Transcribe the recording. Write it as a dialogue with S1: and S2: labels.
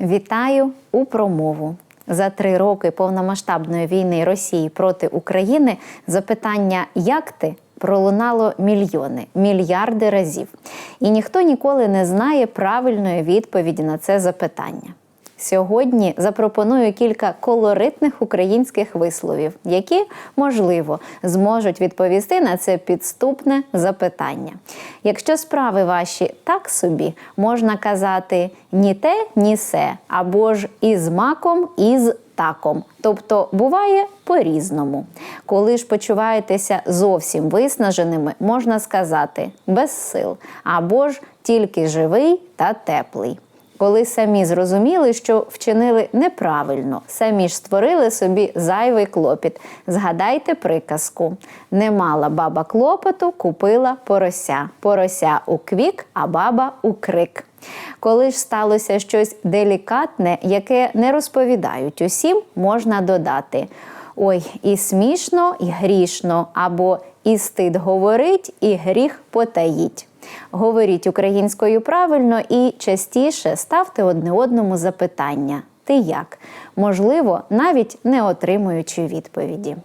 S1: Вітаю у промову. За три роки повномасштабної війни Росії проти України запитання Як ти? пролунало мільйони, мільярди разів. І ніхто ніколи не знає правильної відповіді на це запитання. Сьогодні запропоную кілька колоритних українських висловів, які, можливо, зможуть відповісти на це підступне запитання. Якщо справи ваші так собі, можна казати ні те, ні се, або ж із маком, із таком. Тобто буває по-різному. Коли ж почуваєтеся зовсім виснаженими, можна сказати без сил, або ж тільки живий та теплий коли самі зрозуміли, що вчинили неправильно, самі ж створили собі зайвий клопіт. Згадайте приказку: не мала баба клопоту, купила порося. Порося у квік, а баба у крик. Коли ж сталося щось делікатне, яке не розповідають усім, можна додати. Ой, і смішно, і грішно, або і стид говорить, і гріх потаїть. Говоріть українською правильно і частіше ставте одне одному запитання: ти як? Можливо, навіть не отримуючи відповіді.